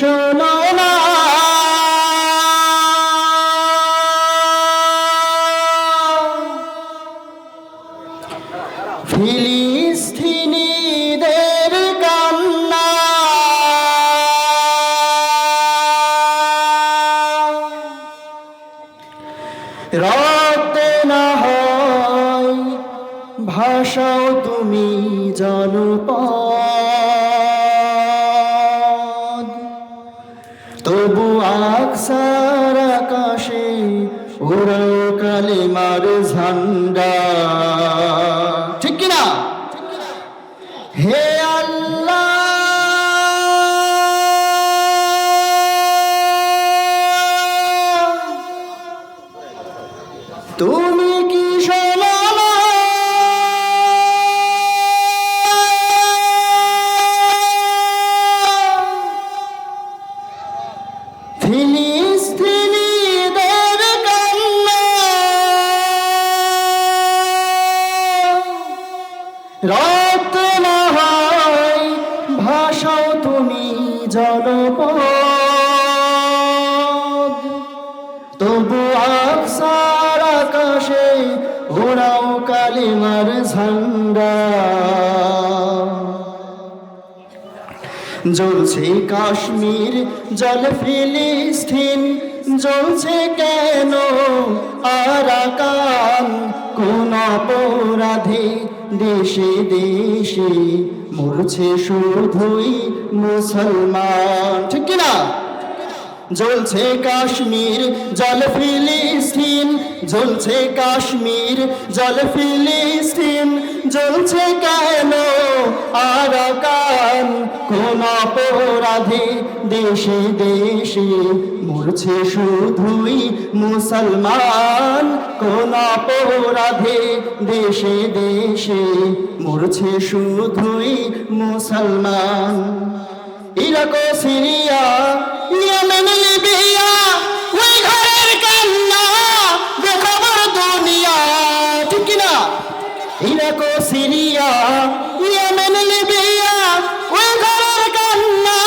Shalom. অপরাধে দেশে দেশে মরছে শুধুই মুসলমান। ঠিক কিনা? জ্বলছে কাশ্মীর, জল ফিলিস্তিন, জ্বলছে কাশ্মীর, জল ফিলিস্তিন, জ্বলছে কেন? আরাকান কোন অপরাধে দেশে দেশে মরছে শুধুই মুসলমান। কোন অপরাধে দেশে দেশে মরছে শুধুই মুসলমান। ইরাক সিরিয়া ইয়েমেন লিবিয়া ওই ঘরের কান্না দেখাবার দুনিয়া, ঠিক কিনা? ইরাক সিরিয়া ইয়েমেন লিবিয়া ওই ঘরের কান্না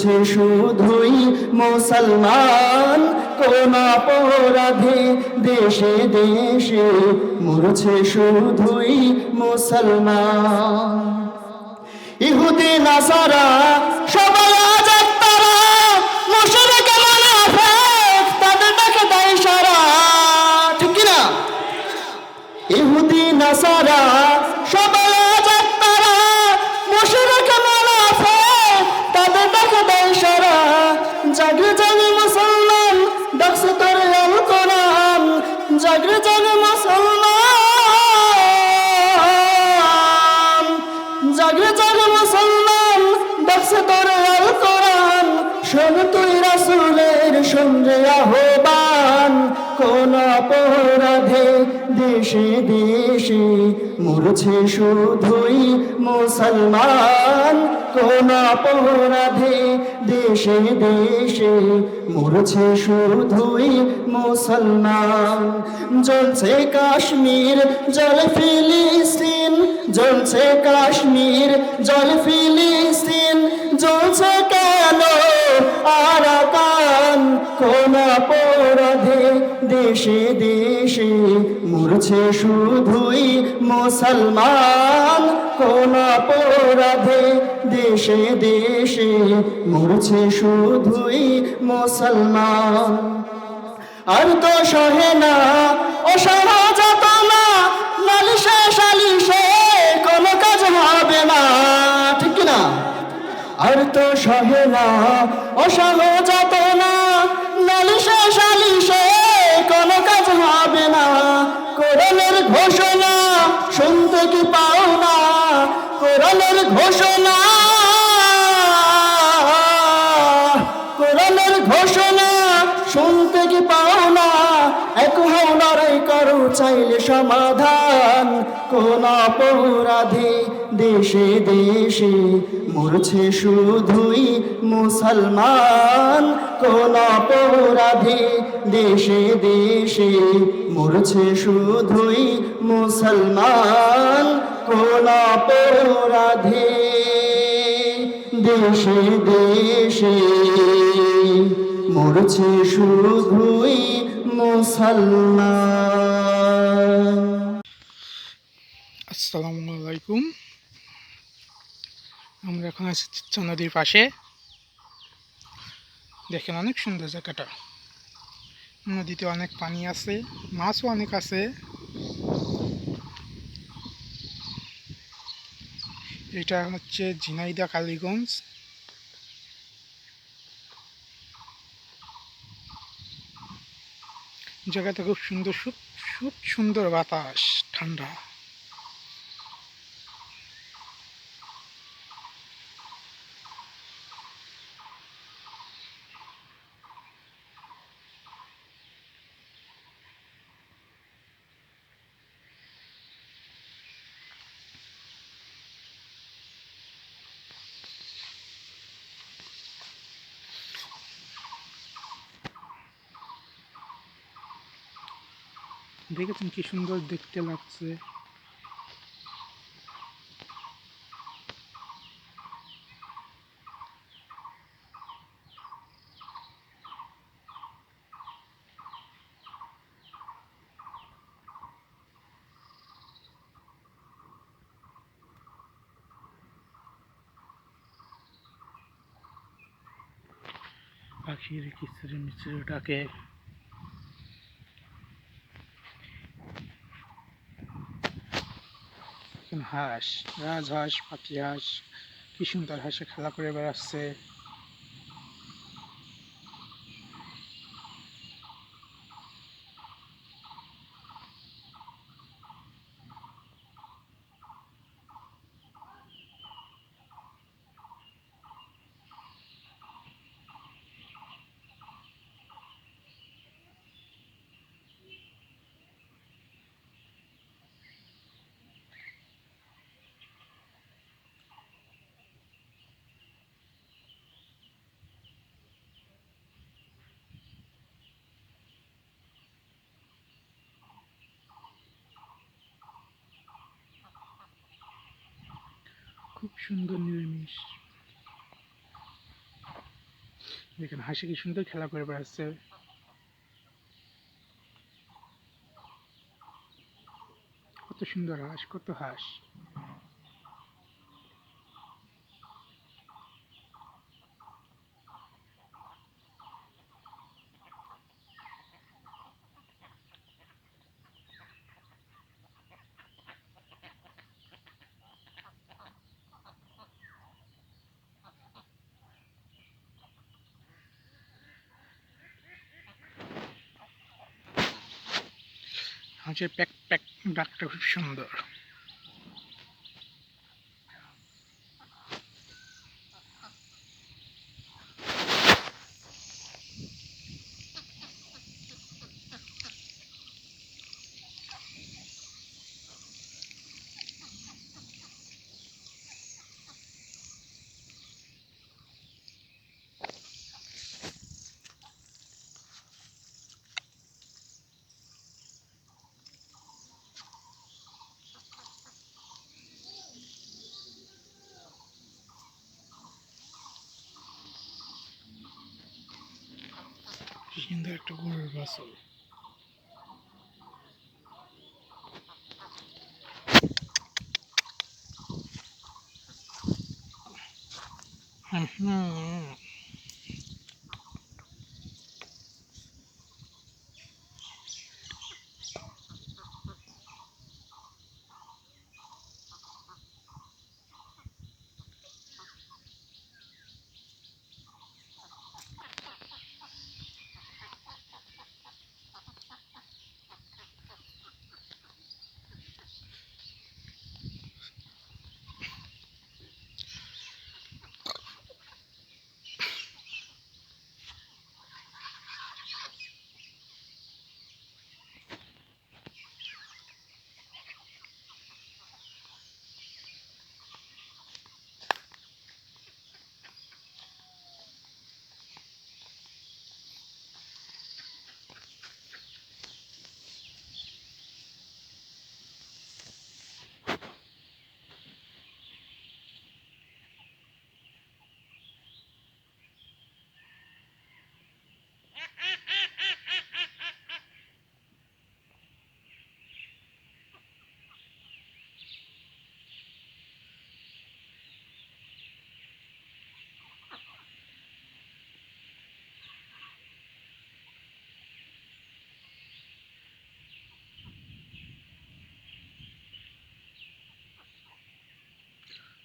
মরছে শুধুই মুসলমান, কোন অপরাধী দেশে দেশে মরছে শুধুই মুসলমান। ইহুদি, নাসারা, সবাই দেয় সারা দেশে দেশে মরছে শুধুই মুসলমান। কোন অপরাধে দেশে দেশে মরছে শুধুই মুসলমান। জ্বলছে কাশ্মীর জল ফিলিস্তিন। জ্বলছে কাশ্মীর জল ফিলিস্তিন। জ্বলছে অপরাধে দেশে দেশে মরছে শুধুই মুসলমান। কোন অপরাধে দেশে দেশে মরছে শুধুই মুসলমান। আর তো সহে না অসহজ না নালিশে সালিশে কোনো কাজ হবে না। ঠিক না আর তো সহে না ঘোষণা শুনতে কি পাও না? কোরআনের ঘোষণা চাইলে সমাধান। কোন অপরাধী দেশে দেশে মরছে শুধুই মুসলমান। কোন অপরাধী দেশে দেশে মরছে শুধুই মুসলমান। কোন অপরাধী দেশে দেশে মরছে শুধুই মুসলমান। আসসালামু আলাইকুম। আমরা এখন আছি চিত্রা নদীর পাশে। দেখেন অনেক সুন্দর জায়গাটা। নদীতে অনেক পানি আছে, মাছও অনেক আছে। এটা হচ্ছে ঝিনাইদা কালীগঞ্জ। জায়গাটা খুব সুন্দর খুব সুন্দর বাতাস ঠান্ডা। দেখেছেন কি সুন্দর দেখতে লাগছে? পাখির কিচড়ে মিচড়ে ডাকে হাঁস রাজহাঁস পাখি হাঁস কি সুন্দর হাঁসে খেলা করে বেড়াচ্ছে। সুন্দর নিরামিষ। দেখেন হাসি কি সুন্দর খেলা করে বেড়াচ্ছে। কত সুন্দর হাঁস কত হাঁস। হাঁসের প্যাক প্যাক ডাকটা খুব সুন্দর। কি সুন্দর একটা গরুর বাছর হুম।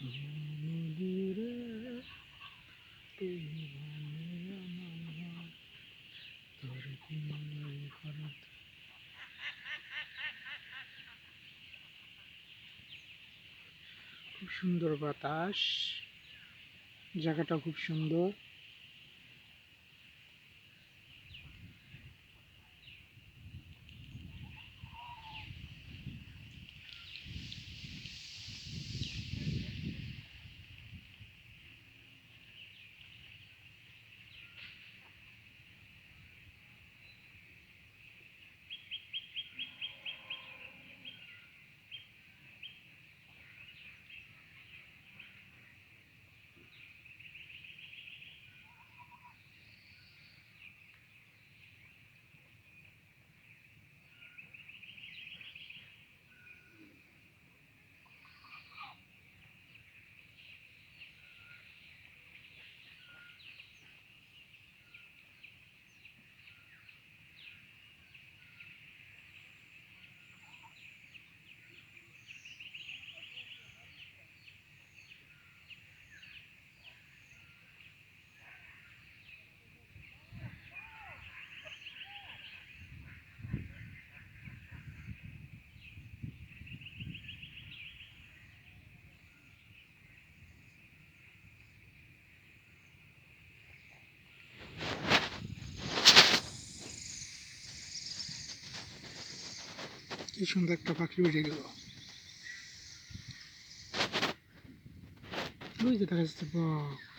খুব সুন্দর বাতাস। জায়গাটা খুব সুন্দর। কি সুন্দর একটা পাখি উঠে গেল। ওই যে দেখা যাচ্ছে বাঘ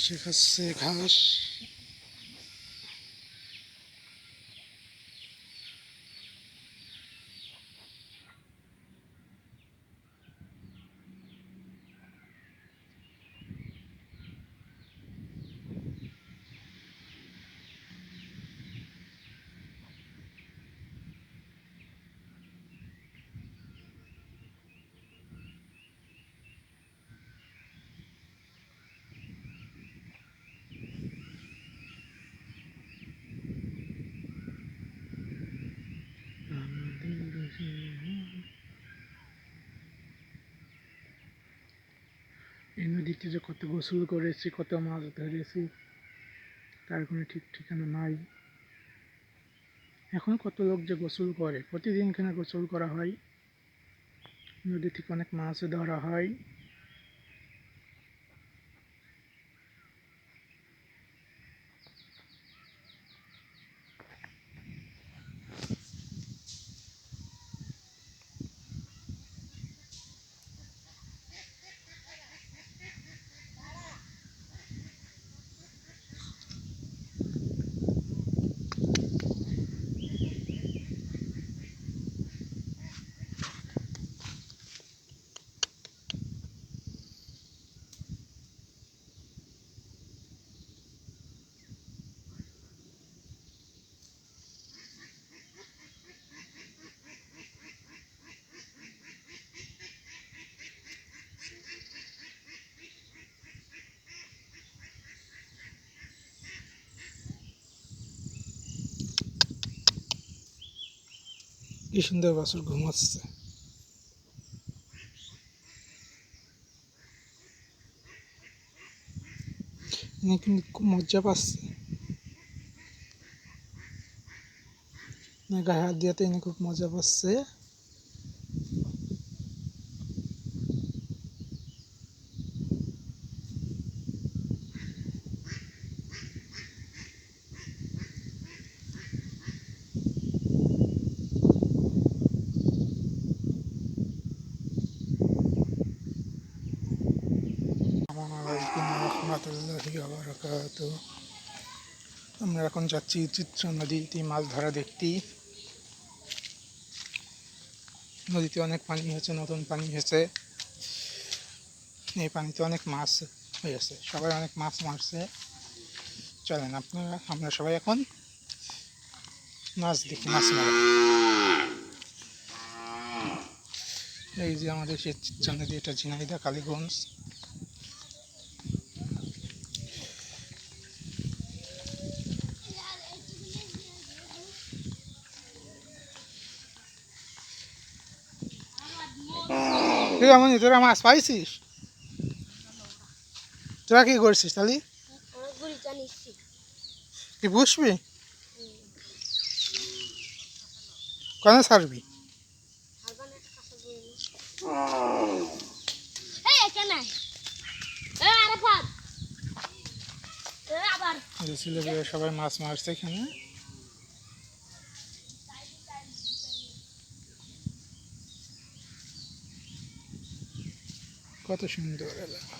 ঘাসে খাচ্ছে ঘাস গোসল করেছি, কত মাছ ধরেছি, তার কোনো ঠিক ঠিকানা নাই। এখন কত লোক যে গোসল করে, প্রতিদিন এখানে গোসল করা হয়? নদী থেকে অনেক মাছ ধরা হয়। কি সুন্দর বাছুর ঘুমাচ্ছে কিন্তু খুব মজা পাচ্ছে। গায়ে হাত দিয়াতে এনে খুব মজা পাচ্ছে আসসালামু আলাইকুম রহমতুল্লাহি বারাকাত আমরা এখন যাচ্ছি চিত্র নদীতে মাছ ধরা দেখতে। নদীতে অনেক পানি হয়েছে, নতুন পানি হয়েছে। এই পানিতে অনেক মাছ হয়েছে সবাই অনেক মাছ মারছে। চলেন আপনারা, আমরা সবাই এখন মাছ দেখি, মাছ মারা। এই যে আমাদের সেই চিত্রা নদী, এটা ঝিনাইদা কালীগঞ্জ। তুই তোরা মাছ পাইছিস? তোরা কি করছিস তাহলে? কি বুঝবি কেন ছাড়বি? সবাই মাছ মারছে এখানে। কত সুন্দর এলাকা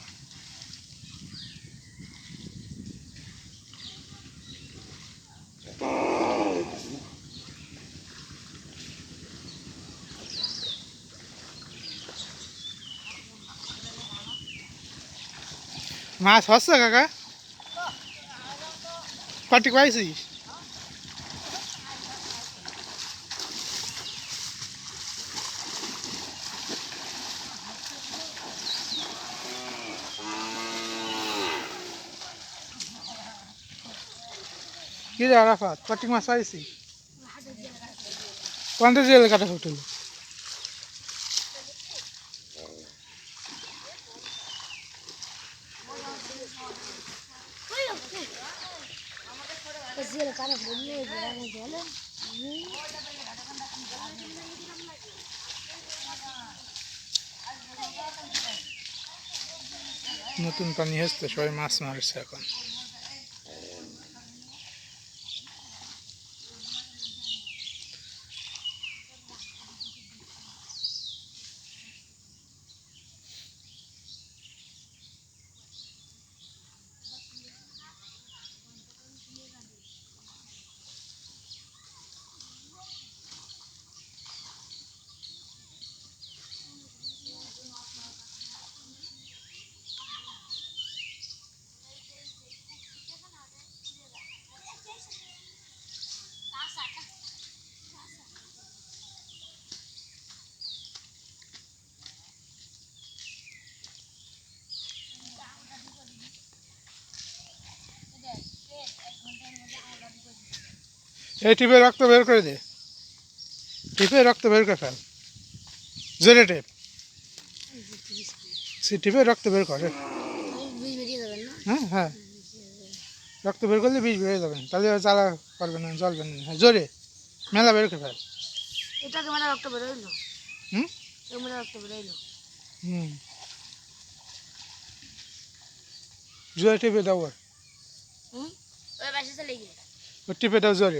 মাছ হচ্ছে কাকা? কটি পাইছিস? কি রে আরাফাত, কটি মাছ পাইছি কোনটা জেলে কাটা হোটেল? নতুন পানি হচ্ছে সবাই মাছ মারছে এখন। এই টিপে রক্ত বের করে দে। টিপে রক্ত বের করে ফেল। জোরে টেপ। সে টিপে রক্ত বের করে। যাবেন হ্যাঁ হ্যাঁ। রক্ত বের করলে বিষ বেরিয়ে যাবে। তাহলে জ্বালা করবে না জ্বলবে না। হ্যাঁ জোরে। মেলা বের করে ফেল। এটাকে মানে রক্ত হুম? মানে রক্ত বেরোইলো হুম। জোরে টিপে দাও হুম? ওই চলে গিয়ে। টিপে দাও জোরে ওই পাশে যাচ্ছে এ তাই যা আই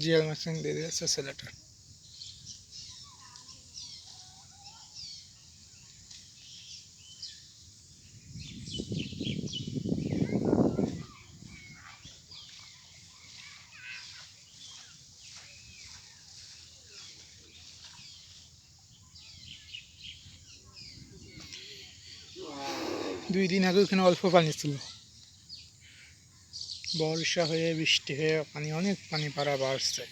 জিয়াল মেশিন দিয়ে দিয়েছে ছেলেটা। দুই দিন আগে ওখানে অল্প পানি ছিল। বর্ষা হয়ে বৃষ্টি হয়ে পানি অনেক পানি পাড়া বাড়ছে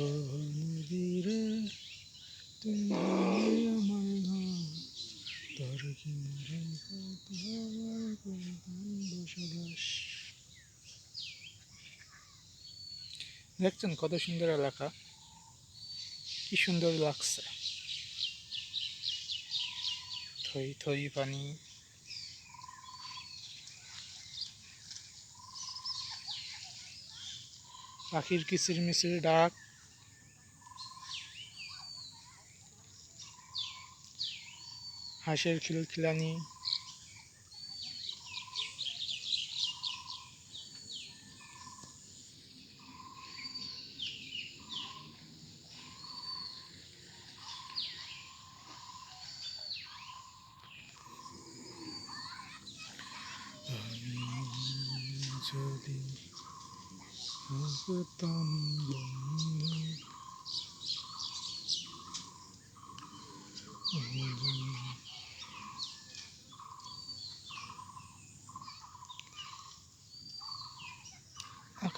আমার তোর দেখছেন কত সুন্দর এলাকা, কি সুন্দর লাগছে। থই থই পানি। পাখির কিচির মিচির ডাক। হাঁসের খিলখিলানি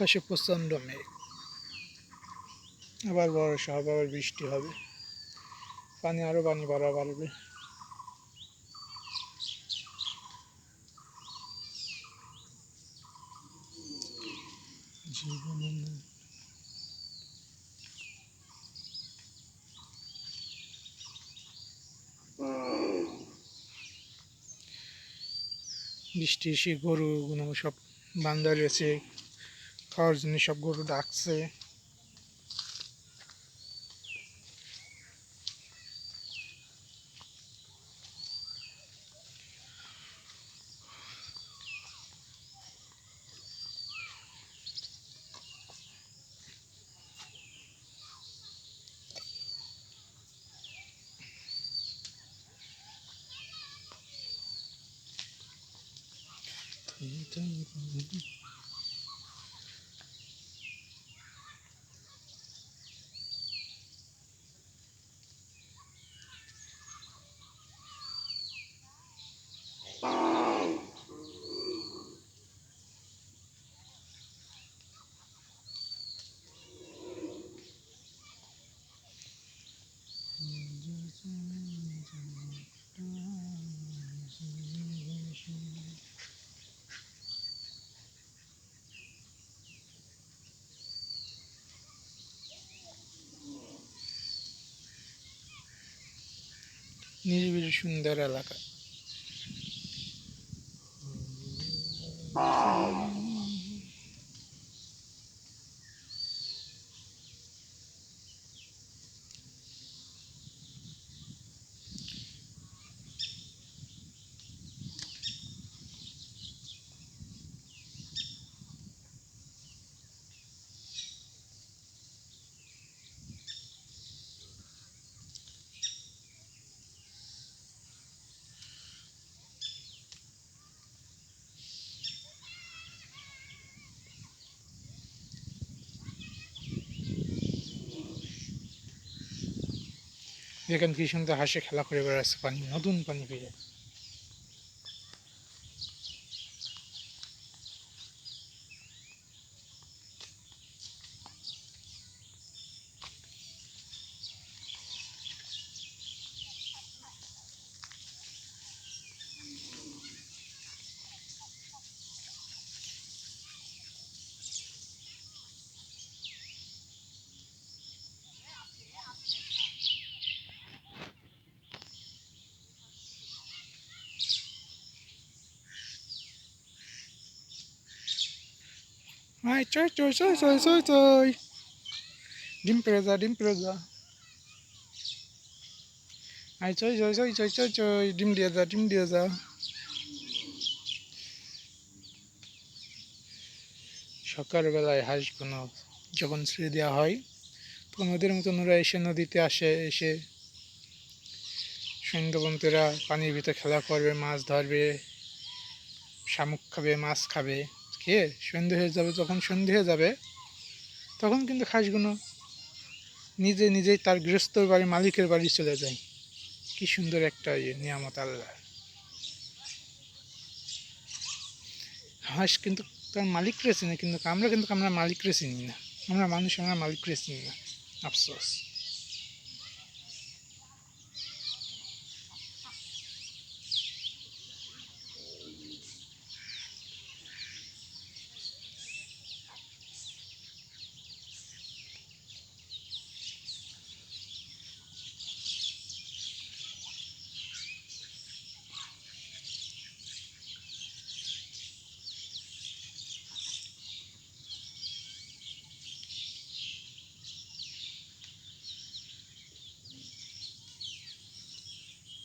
আকাশে প্রচণ্ড মেঘ। আবার বর্ষা হবে আবার বৃষ্টি হবে। পানি আরও পানি বাড়া বাড়বে। বৃষ্টি এসে গরুগুলো সব বান্ধা রয়েছে। খাওয়ার জন্য সব গরু ডাকছে নিরিবিলি সুন্দর এলাকা। দেখেন কি সুন্দর হাসে খেলা করে বেড়াচ্ছে পানি নতুন পানি পেয়ে Ay, চই চই চই চই চই চই ডিম পেড়ে যা ডিম পেড়ে যা আই চই চই চই চই চই চই ডিম দিয়ে যা ডিম দিয়ে যা সকালবেলায় হাঁসগুলো যখন ছেড়ে দেওয়া হয় তখন ওদের মতন ওরা এসে নদীতে আসে এসে সৈন্যবন্তীরা পানির ভিতরে খেলা করবে মাছ ধরবে শামুক খাবে মাছ খাবে। খেয়ে সন্ধে হয়ে যাবে, যখন সন্ধে হয়ে যাবে, তখন কিন্তু হাঁসগুলো নিজে নিজেই তার গৃহস্থর বাড়ি, মালিকের বাড়ি চলে যায়। কি সুন্দর একটা ইয়ে নিয়ামত আল্লাহ হাঁস কিন্তু তার মালিকরে চিনি, কিন্তু আমরা কিন্তু আমরা মালিকরে চিনি না। আমরা মানুষ, আমরা মালিকরে চিনি না। আফসোস।